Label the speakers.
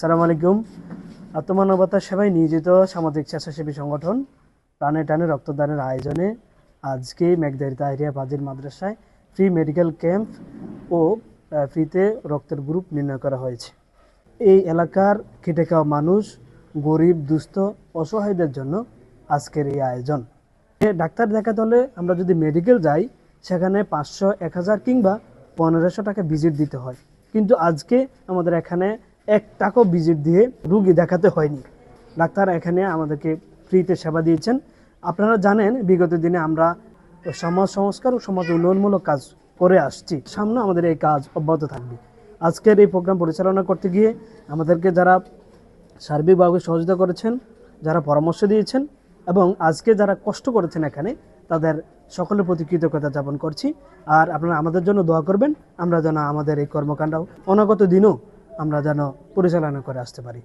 Speaker 1: সালাম আলাইকুম। আত্মমানবতার সেবায় নিয়োজিত সামাজিক স্বেচ্ছাসেবী সংগঠন প্রাণে টানে রক্তদানের আয়োজনে আজকে মেঘদারি তাহিরিয়া বাজির মাদ্রাসায় ফ্রি মেডিকেল ক্যাম্প ও ফ্রিতে রক্তের গ্রুপ নির্ণয় করা হয়েছে। এই এলাকার খেটে খাওয়া মানুষ, গরিব, দুস্থ, অসহায়দের জন্য আজকের এই আয়োজন। ডাক্তার দেখাতে হলে আমরা যদি মেডিকেল যাই, সেখানে পাঁচশো এক হাজার কিংবা পনেরোশো টাকা ভিজিট দিতে হয়। কিন্তু আজকে আমাদের এখানে এক টাকাও ভিজিট দিয়ে রুগী দেখাতে হয়নি। ডাক্তার এখানে আমাদেরকে ফ্রিতে সেবা দিয়েছেন। আপনারা জানেন, বিগত দিনে আমরা সমাজ সংস্কার ও সমাজ উন্নয়নমূলক কাজ করে আসছি। সামনে আমাদের এই কাজ অব্যাহত থাকবে। আজকের এই প্রোগ্রাম পরিচালনা করতে গিয়ে আমাদেরকে যারা সার্বিকভাবে সহযোগিতা করেছেন, যারা পরামর্শ দিয়েছেন এবং আজকে যারা কষ্ট করেছেন এখানে, তাদের সকলের প্রতি কৃতজ্ঞতা যাপন করছি। আর আপনারা আমাদের জন্য দোয়া করবেন। আমরা যেন আমাদের এই কর্মকাণ্ড অনাগত দিনও আমরা যেন পরিচালনা করে আসতে পারি।